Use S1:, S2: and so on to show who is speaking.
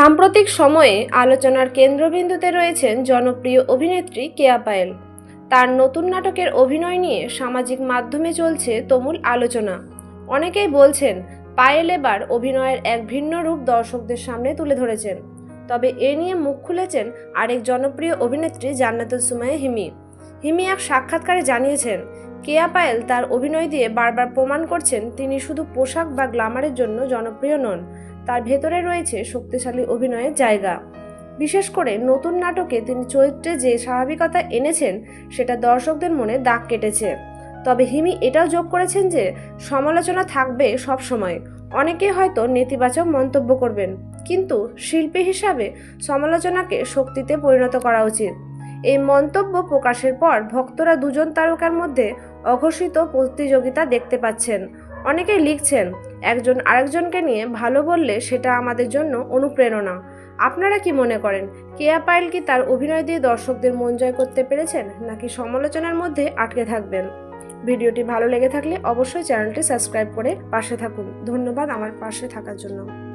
S1: সাম্প্রতিক সময়ে আলোচনার কেন্দ্রবিন্দুতে রয়েছেন জনপ্রিয় অভিনেত্রী কেয়া পায়েল। তার নতুন নাটকের অভিনয় নিয়ে সামাজিক মাধ্যমে চলছে তুমুল আলোচনা। অনেকেই বলছেন, পায়েল এবার অভিনয়ের এক ভিন্ন রূপ দর্শকদের সামনে তুলে ধরেছেন। তবে এ নিয়ে মুখ খুলেছেন আরেক জনপ্রিয় অভিনেত্রী জান্নাতুল সুমাইয়া হিমি। হিমি এক সাক্ষাৎকারে জানিয়েছেন, কেয়া পায়েল তার অভিনয় দিয়ে বারবার প্রমাণ করছেন তিনি শুধু পোশাক বা গ্লামারের জন্য জনপ্রিয় নন। তার ভেতরে রয়েছে শক্তিশালী অভিনয়ের জায়গা। বিশেষ করে নতুন নাটকে তিনি চরিত্রে যে স্বাভাবিকতা এনেছেন, সেটা দর্শকদের মনে দাগ কেটেছে। তবে হিমি এটাও যোগ করেছেন যে, সমালোচনা থাকবে সব সময় অনেকে হয়তো নেতিবাচক মন্তব্য করবেন, কিন্তু শিল্পী হিসাবে সমালোচনাকে শক্তিতে পরিণত করা উচিত। এই মন্তব্য প্রকাশের পর ভক্তরা দুজন তারকার মধ্যে অঘোষিত প্রতিযোগিতা দেখতে পাচ্ছেন। অনেকেই লিখছেন, একজন আরেকজনকে নিয়ে ভালো বললে সেটা আমাদের জন্য অনুপ্রেরণা। আপনারা কি মনে করেন, কেয়া পায়েল কি তার অভিনয় দিয়ে দর্শকদের মন জয় করতে পেরেছেন, নাকি সমালোচনার মধ্যে আটকে থাকবেন? ভিডিওটি ভালো লেগে থাকলে অবশ্যই চ্যানেলটি সাবস্ক্রাইব করে পাশে থাকুন। ধন্যবাদ আমার পাশে থাকার জন্য।